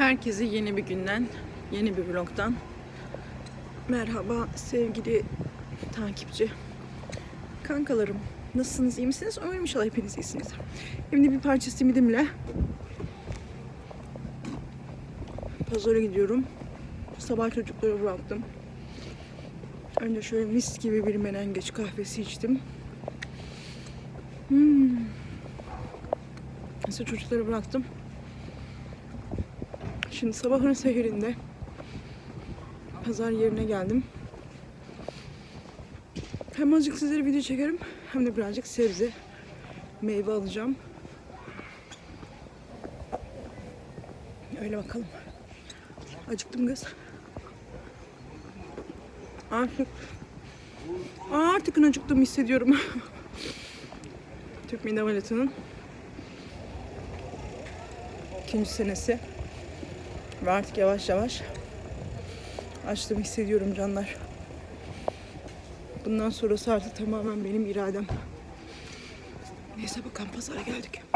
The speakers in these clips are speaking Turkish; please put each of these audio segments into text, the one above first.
Herkese yeni bir günden, yeni bir vlogdan merhaba sevgili takipçi. Kankalarım, nasılsınız, iyi misiniz? Umarım inşallah hepiniz iyisinizdir. Şimdi bir parça simidimle pazara gidiyorum. Sabah çocukları bıraktım. Önce şöyle mis gibi bir menengeç kahvesi içtim. Hmm. Neyse çocukları bıraktım. Şimdi sabahın seherinde pazar yerine geldim. Hem azıcık sizlere video çekerim hem de birazcık sebze, meyve alacağım. Öyle bakalım. Acıktım kız. Artık artık acıktım hissediyorum. Türk Mide Ameliyatı'nın ikinci senesi. Ve artık yavaş yavaş açtığımı hissediyorum canlar. Bundan sonrası artık tamamen benim iradem. Neyse bakalım pazara geldik.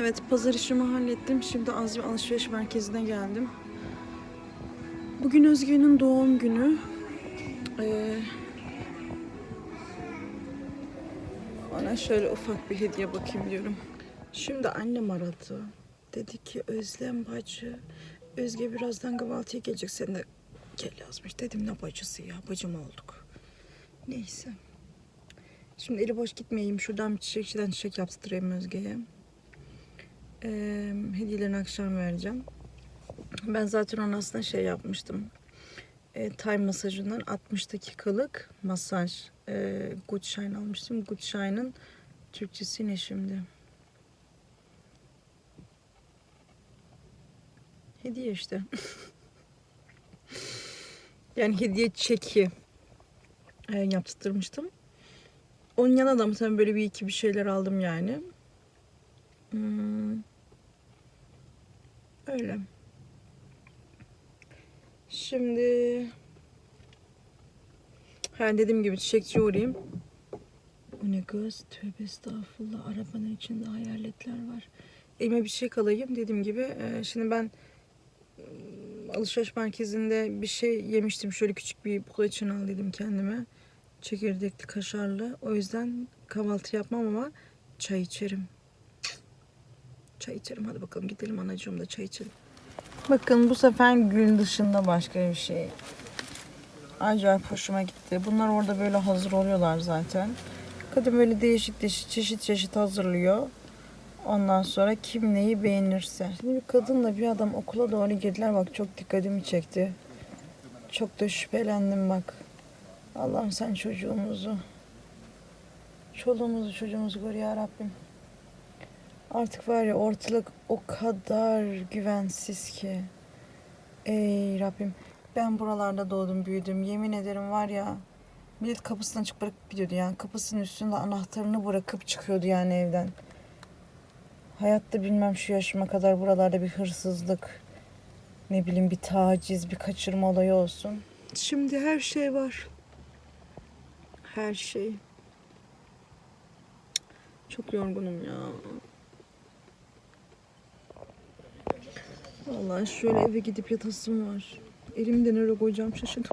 Evet pazar işimi hallettim. Şimdi az bir alışveriş merkezine geldim. Bugün Özge'nin doğum günü. Ee, ona şöyle ufak bir hediye bakayım diyorum. Şimdi annem aradı. Dedi ki Özlem bacı. Özge birazdan kahvaltıya gelecek. Sen de gel yazmış. Dedim ne bacısı ya. Bacım olduk. Neyse. Şimdi eli boş gitmeyeyim. Şuradan bir çiçekçiden çiçek yaptırayım Özge'ye. Ee, hediyelerini akşam vereceğim. Ben zaten ona aslında şey yapmıştım. E, Time masajından 60 dakikalık masaj. E, Good Shine almıştım. Good Shine'ın Türkçesi ne şimdi? Hediye işte. yani hediye çeki e, yaptırmıştım. Onun yanına da mesela böyle bir iki bir şeyler aldım yani. Hmm. Öyle. Şimdi ha dediğim gibi çiçekçi uğrayayım. Bu ne kız? Tövbe estağfurullah. Arabanın içinde hayaletler var. Elime bir şey alayım dediğim gibi. e, şimdi ben e, alışveriş merkezinde bir şey yemiştim. Şöyle küçük bir poğaçın al dedim kendime. Çekirdekli, kaşarlı. O yüzden kahvaltı yapmam ama çay içerim. Çay içelim. Hadi bakalım gidelim anacığım da çay içelim. Bakın bu sefer gül dışında başka bir şey. Acayip hoşuma gitti. Bunlar orada böyle hazır oluyorlar zaten. Kadın böyle değişik değişik çeşit çeşit hazırlıyor. Ondan sonra kim neyi beğenirse. Şimdi bir kadınla bir adam okula doğru girdiler. Bak çok dikkatimi çekti. Çok da şüphelendim bak. Allah'ım sen çocuğumuzu, çoluğumuzu çocuğumuzu koru ya Rabbim. Artık var ya ortalık o kadar güvensiz ki. Ey Rabbim. Ben buralarda doğdum büyüdüm. Yemin ederim var ya. Millet kapısından çıkıp bırakıp gidiyordu yani. Kapısının üstünde anahtarını bırakıp çıkıyordu yani evden. Hayatta bilmem şu yaşıma kadar buralarda bir hırsızlık, ne bileyim bir taciz, bir kaçırma olayı olsun. Şimdi her şey var. Her şey. Çok yorgunum ya. Vallahi şöyle eve gidip yatasım var. Elimi de nereye koyacağım şaşırdım.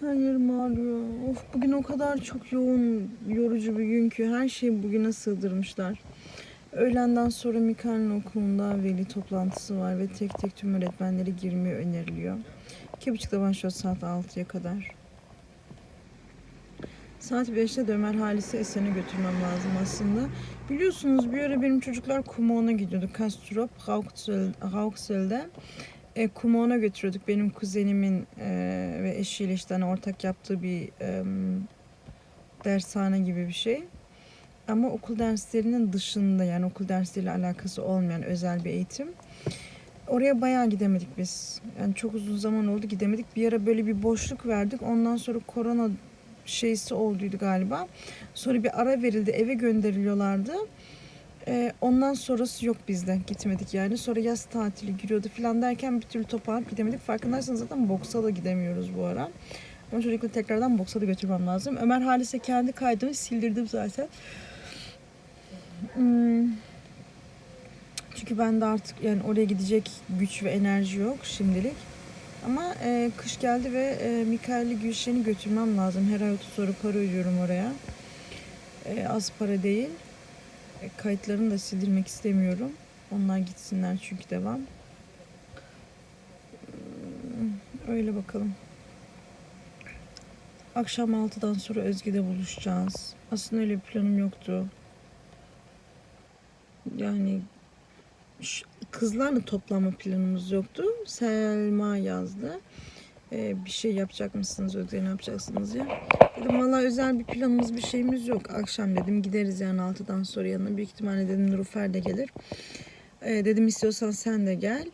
Her yerim ağrıyor. Of bugün o kadar çok yoğun, yorucu bir gün ki her şeyi bugüne sığdırmışlar. Öğlenden sonra Mikael'in okulunda veli toplantısı var ve tek tek tüm öğretmenlere girmeyi öneriliyor. İki buçukta başlıyor saat 6'ya kadar. Saat 5'te de Ömer Halis'i Esen'e götürmem lazım aslında. Biliyorsunuz bir ara benim çocuklar Kumon'a gidiyordu. Kastrop, Rauxel'de. E, Kumon'a götürüyorduk. Benim kuzenimin e, ve eşiyle işte hani ortak yaptığı bir e, dershane gibi bir şey. Ama okul derslerinin dışında yani okul dersleriyle alakası olmayan özel bir eğitim. Oraya bayağı gidemedik biz. Yani çok uzun zaman oldu gidemedik. Bir ara böyle bir boşluk verdik. Ondan sonra korona şeysi olduydu galiba. Sonra bir ara verildi. Eve gönderiliyorlardı. Ee, ondan sonrası yok bizde. Gitmedik yani. Sonra yaz tatili giriyordu falan derken bir türlü toparlanıp gidemedik. Farkındaysanız zaten boksa da gidemiyoruz bu ara. Ama çocukları tekrardan boksa da götürmem lazım. Ömer Halis'e kendi kaydımı sildirdim zaten. Hmm. Çünkü bende artık yani oraya gidecek güç ve enerji yok şimdilik. Ama e, kış geldi ve e, Mikael'i Gülşen'i götürmem lazım. Her ay 30 sonra para ödüyorum oraya. E, az para değil. E, kayıtlarını da sildirmek istemiyorum. Onlar gitsinler çünkü devam. Hmm, Öyle bakalım. Akşam 6'dan sonra Özge'de buluşacağız. Aslında öyle bir planım yoktu. Yani kızlarla toplanma planımız yoktu. Selma yazdı. Ee, bir şey yapacak mısınız Özge ne yapacaksınız ya? Dedim valla özel bir planımız bir şeyimiz yok. Akşam dedim gideriz yani 6'dan sonra yanına. Büyük ihtimalle dedim Nurfer de gelir. Ee, dedim istiyorsan sen de gel.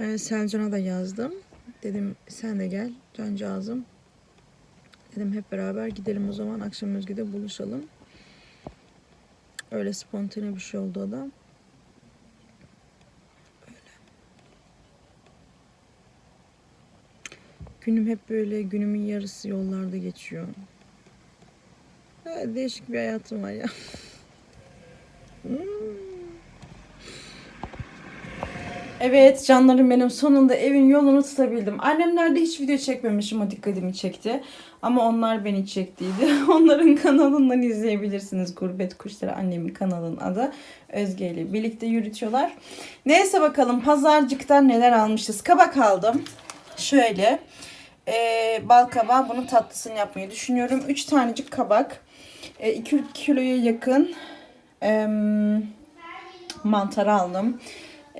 Ee, Selcan'a da yazdım. Dedim sen de gel cancağızım. Dedim hep beraber gidelim o zaman akşam Özge'de buluşalım. Öyle spontane bir şey oldu o Günüm hep böyle günümün yarısı yollarda geçiyor. Değişik bir hayatım var ya. Evet canlarım benim sonunda evin yolunu tutabildim. Annemlerde hiç video çekmemişim o dikkatimi çekti. Ama onlar beni çektiydi. Onların kanalından izleyebilirsiniz. Gurbet Kuşları annemin kanalının adı. Özge ile birlikte yürütüyorlar. Neyse bakalım pazarcıktan neler almışız. Kabak aldım. Şöyle. Ee, bal kabağı bunun tatlısını yapmayı düşünüyorum. 3 tanecik kabak. 2 kiloya yakın em, mantar aldım.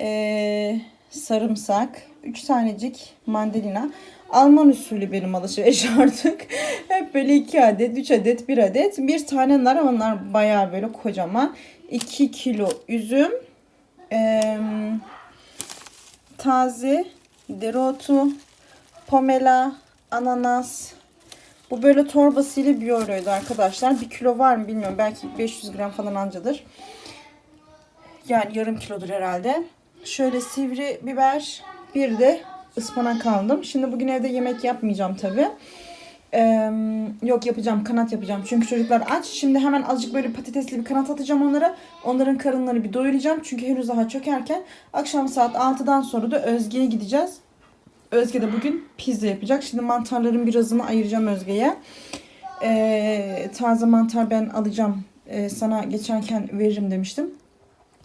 Ee, sarımsak, 3 tanecik mandalina. Alman usulü benim alışveriş artık. Hep böyle 2 adet, 3 adet, 1 adet. Bir tane nar onlar bayağı böyle kocaman. 2 kilo üzüm. Ee, taze dereotu, pomela, ananas. Bu böyle torbasıyla bir euroydu arkadaşlar. Bir kilo var mı bilmiyorum. Belki 500 gram falan ancadır. Yani yarım kilodur herhalde. Şöyle sivri biber, bir de ıspanak aldım. Şimdi bugün evde yemek yapmayacağım tabi. yok yapacağım, kanat yapacağım. Çünkü çocuklar aç. Şimdi hemen azıcık böyle patatesli bir kanat atacağım onlara. Onların karınlarını bir doyuracağım. Çünkü henüz daha çok erken. Akşam saat 6'dan sonra da Özge'ye gideceğiz. Özge de bugün pizza yapacak. Şimdi mantarların birazını ayıracağım Özge'ye. Ee, taze mantar ben alacağım. Ee, sana geçerken veririm demiştim.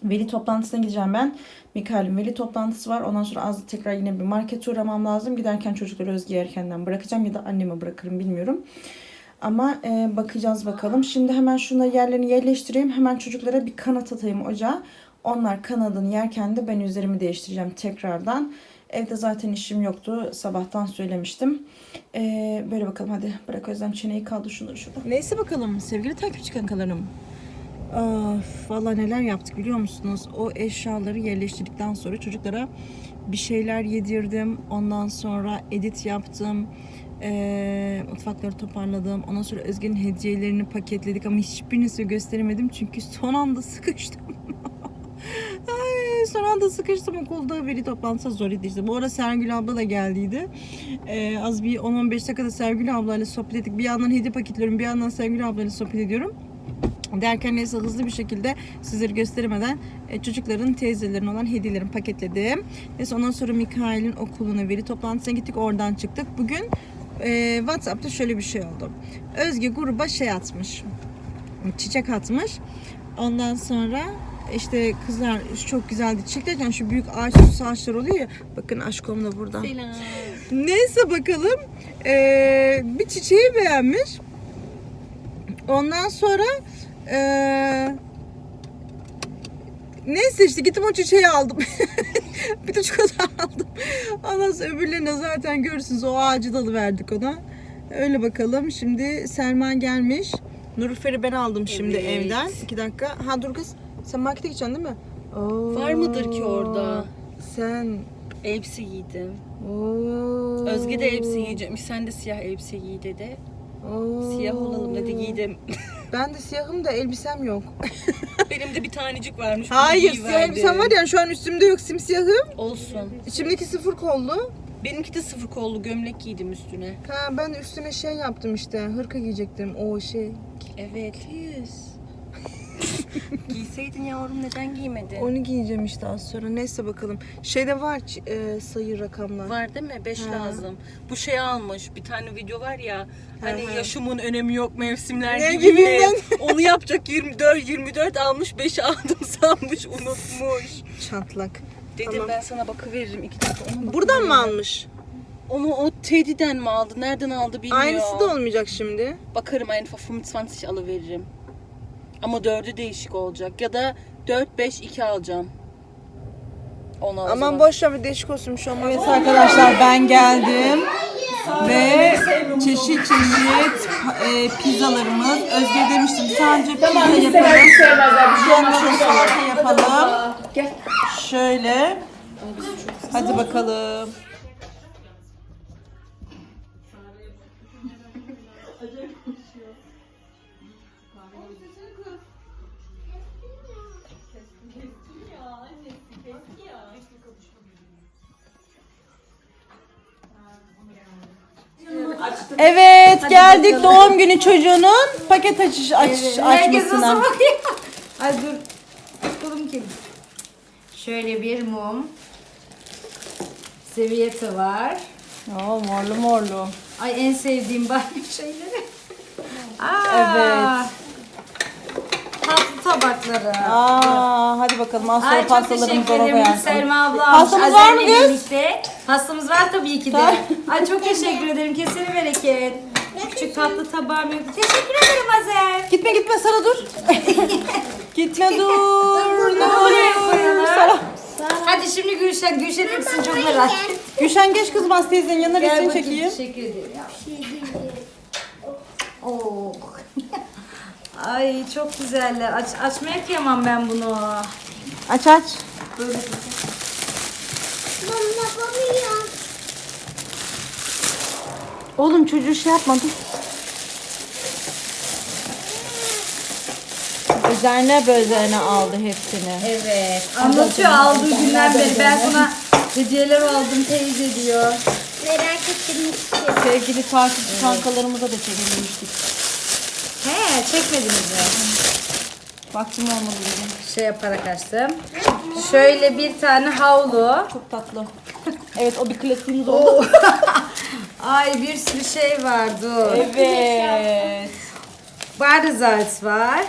Veli toplantısına gideceğim ben. Mikael'in veli toplantısı var. Ondan sonra az tekrar yine bir markete uğramam lazım. Giderken çocukları Özge'ye erkenden bırakacağım ya da anneme bırakırım bilmiyorum. Ama e, bakacağız bakalım. Şimdi hemen şunları yerlerini yerleştireyim. Hemen çocuklara bir kanat atayım ocağa. Onlar kanadını yerken de ben üzerimi değiştireceğim tekrardan. Evde zaten işim yoktu. Sabahtan söylemiştim. Ee, böyle bakalım hadi bırak Özlem çeneyi kaldı şunları şurada. Neyse bakalım sevgili takipçi kankalarım. Of, valla neler yaptık biliyor musunuz? O eşyaları yerleştirdikten sonra çocuklara bir şeyler yedirdim. Ondan sonra edit yaptım. Ee, mutfakları toparladım. Ondan sonra Özge'nin hediyelerini paketledik ama hiçbirini size gösteremedim çünkü son anda sıkıştım. Ay, son anda sıkıştım okulda veri toplantısı zor işte. Bu ara Sergül abla da geldiydi. Ee, az bir 10-15 dakikada Sergül ablayla sohbet ettik. Bir yandan hediye paketliyorum bir yandan Sergül ablayla sohbet ediyorum. Derken neyse hızlı bir şekilde sizleri gösteremeden e, çocukların teyzelerin olan hediyelerini paketledim. Neyse ondan sonra Mikail'in okuluna veri toplantısına gittik oradan çıktık. Bugün e, Whatsapp'ta şöyle bir şey oldu. Özge gruba şey atmış. Çiçek atmış. Ondan sonra işte kızlar çok güzeldi. Çiçeklerken şu büyük ağaç süs ağaçlar oluyor ya. Bakın aşkım da burada. Neyse bakalım. Ee, bir çiçeği beğenmiş. Ondan sonra ee, neyse işte gittim o çiçeği aldım. bir de çikolata aldım. Ondan sonra öbürlerine zaten görürsünüz o ağacı dalı verdik ona. Öyle bakalım. Şimdi Selman gelmiş. Nurfer'i ben aldım şimdi Evet. evden. İki dakika. Ha dur kız. Sen markete gideceksin değil mi? Oo. Var mıdır ki orada? Sen. Elbise giydim. Oo. Özge de elbise giyecekmiş. Sen de siyah elbise giy dedi. Oo. Siyah olalım dedi giydim. Ben de siyahım da elbisem yok. Benim de bir tanecik varmış. bunu Hayır siyah giyiverdim. elbisem var ya şu an üstümde yok simsiyahım. Olsun. İçimdeki sıfır kollu. Benimki de sıfır kollu gömlek giydim üstüne. Ha ben üstüne şey yaptım işte hırka giyecektim o şey. Evet. Yüz. Giyseydin yavrum neden giymedin? Onu giyeceğim işte az sonra. Neyse bakalım. Şeyde var e, sayı rakamlar. Var değil mi? 5 Ha. lazım. Bu şey almış. Bir tane video var ya. Hani Hı hı. yaşımın önemi yok mevsimler Ne gibi. gibi ben? Onu yapacak 24 24 almış 5 aldım sanmış unutmuş. Çatlak. Dedim Tamam. ben sana bakıveririm iki dakika. Ona Buradan mı almış? Onu o Teddy'den mi aldı? Nereden aldı bilmiyorum. Aynısı da olmayacak şimdi. Bakarım einfach 25 alıveririm. Ama dördü değişik olacak. Ya da 4, 5, 2 alacağım. Onu Aman alacağım. boş ver bir değişik olsun şu an. Evet arkadaşlar ben geldim. Ve çeşit çeşit e, pizzalarımız. Özge demiştim sadece pizza yapalım. Yanına salata yapalım. Şöyle. Hadi bakalım. Evet geldik doğum günü çocuğunun paket açış, aç, açmasına. Ay dur. Bakalım kim? Şöyle bir mum. Seviyeti var. Oo, morlu morlu. Ay en sevdiğim banyo şeyleri. Aa, Evet. Tabakları. Aa, hadi bakalım az sonra Ay çok pastalarımızı teşekkür ederim koyarsın. Selma abla. Pastamız var mı kız? birlikte. Pastamız var tabii ki de. Ay çok teşekkür ederim. Kesene bereket. Küçük tatlı tabağım yok. Teşekkür ederim Azem. Gitme gitme Sara dur. gitme dur. Oluyor? koyalım. Sara. Hadi şimdi Gülşen. Gülşen'in hepsini çok merak. Gülşen geç kızım az teyzenin yanına Gel resim bakayım. çekeyim. Teşekkür ederim. Oo. Ay çok güzeller. Aç, açmaya kıyamam ben bunu. Aç aç. Oğlum çocuğu şey yapma dur. Üzerine üzerine aldı hepsini. Evet. Anlatıyor aldığı günden beri. Ben sana hediyeler aldım teyze diyor. Merak ettim. Sevgili takipçi kankalarımıza da çekebilmiştik. He çekmediniz mi? Vaktim olmadı dedim. Şey yaparak açtım. Şöyle bir tane havlu. Çok tatlı. Evet o bir klasiğimiz oldu. Ay bir sürü şey var dur. Evet. Bardezalz var.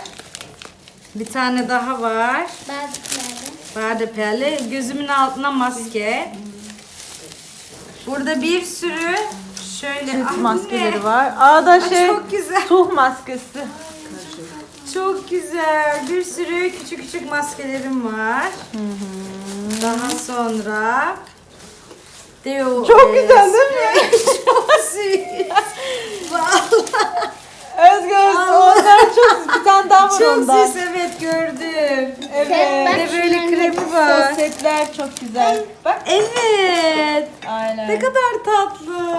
Bir tane daha var. Bazıları. Bardepelle. Gözümün altına maske. Burada bir sürü şöyle Cilt Ah, maskeleri var. Aa da şey çok güzel. tuh maskesi. Çok güzel. Bir sürü küçük küçük maskelerim var. Daha sonra Deo Çok güzel değil mi? Çok süs. Vallahi. Özgür ondan çok bir tane daha var Çok ondan. süs evet gördüm. Evet. De böyle kremi var. Sosetler çok güzel. Bak. Evet. Aynen. Ne kadar tatlı.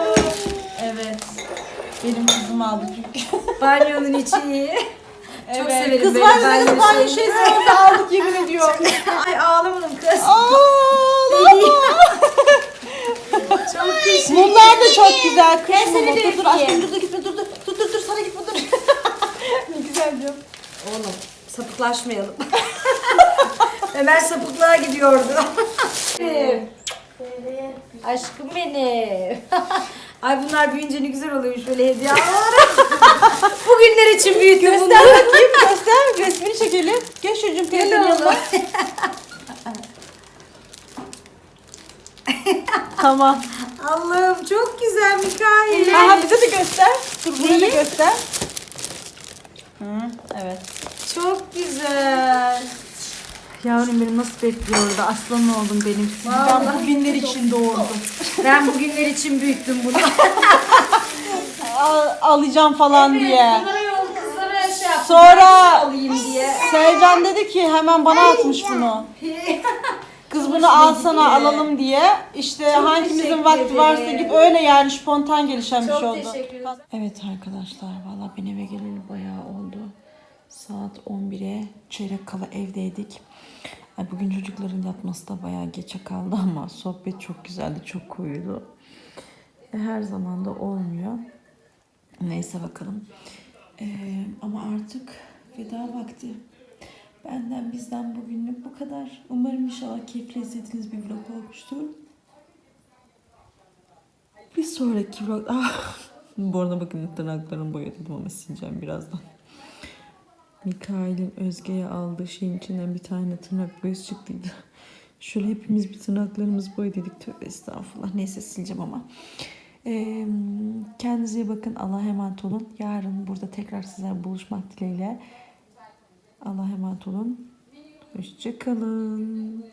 Evet. Benim kızım aldı çünkü. Banyonun içi iyi. Çok severim Kız böyle var ya ne böyle kadar aynı şeyleri. şey söyledi aldık yemin ediyorum. Ay ağlamadım kız. Çok teşekkür Mumlar da çok güzel. Kış Gel seni mumu. de Dur öpeyim. aşkım dur dur gitme dur dur. Dur dur dur sana gitme dur. Diyorum. Oğlum sapıklaşmayalım. Ömer sapıklığa gidiyordu. Aşkım benim. Ay bunlar büyüyünce ne güzel oluyormuş böyle hediye alarak. Bugünler için büyüttüm Göster bunları. bakayım göster. Resmini çekelim. Gel çocuğum teyzenin yanına. tamam. Allah'ım çok güzel Mikail. Aha bize de göster. Dur buraya da göster. Hı, evet. Çok güzel. Yavrum benim nasıl bekliyordu? Aslan oldum benim. Ben Vallahi bu günler için doğurdum. Ben bugünler için büyüttüm bunu. Al- alacağım falan diye. Kızlara yol kızlara şey yaptım. Sonra alayım diye. Sevcan dedi ki hemen bana atmış bunu. Kız bunu alsana alalım diye. İşte hangimizin teşekkür vakti varsa git öyle yani spontan gelişen bir Çok şey oldu. teşekkür ederim. Evet arkadaşlar valla ben Saat 11'e çeyrek kala evdeydik. Bugün çocukların yatması da bayağı geçe kaldı ama sohbet çok güzeldi, çok koyuydu. E, Her zaman da olmuyor. Neyse bakalım. Ee, ama artık veda vakti. Benden bizden bugünlük bu kadar. Umarım inşallah keyifli izlediğiniz bir vlog olmuştur. Bir sonraki vlog... Ah! Bu arada bakın tırnaklarımı boyadım ama sileceğim birazdan. Mikail'in Özge'ye aldığı şeyin içinden bir tane tırnak boyası çıktıydı. Şöyle hepimiz bir tırnaklarımızı boyadık. Tövbe estağfurullah. Neyse sileceğim ama. Ee, kendinize iyi bakın. Allah'a emanet olun. Yarın burada tekrar sizlerle buluşmak dileğiyle. Allah'a emanet olun. Hoşçakalın.